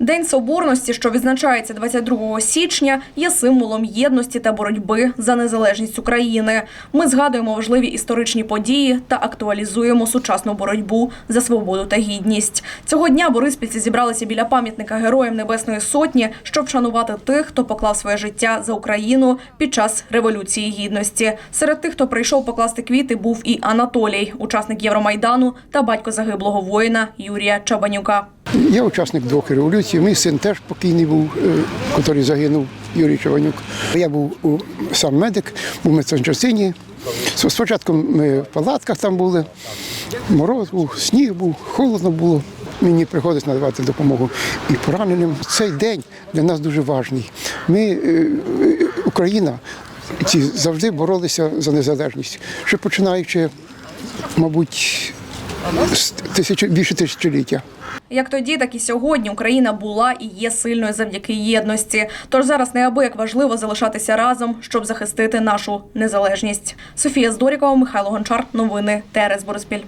День соборності, що відзначається 22 січня, є символом єдності та боротьби за незалежність України. Ми згадуємо важливі історичні події та актуалізуємо сучасну боротьбу за свободу та гідність. Цього дня бориспільці зібралися біля пам'ятника Героям Небесної Сотні, щоб вшанувати тих, хто поклав своє життя за Україну під час революції гідності. Серед тих, хто прийшов покласти квіти, був і Анатолій, учасник Євромайдану та батько загиблого воїна Юрія Чабанюка. Я учасник двох революцій. Мій син теж покійний був, е, який загинув, Юрій Чаванюк. Я був сам медик, був в медсанчастині. Спочатку ми в палатках там були, мороз був, сніг був, холодно було. Мені приходить надавати допомогу і пораненим. Цей день для нас дуже важний. Ми, е, е, Україна, ці завжди боролися за незалежність. Ще починаючи, мабуть, з тисячі, більше тисячоліття. Як тоді, так і сьогодні Україна була і є сильною завдяки єдності. Тож зараз неабияк важливо залишатися разом, щоб захистити нашу незалежність. Софія Здорікова, Михайло Гончар. Новини ТРС Бориспіль.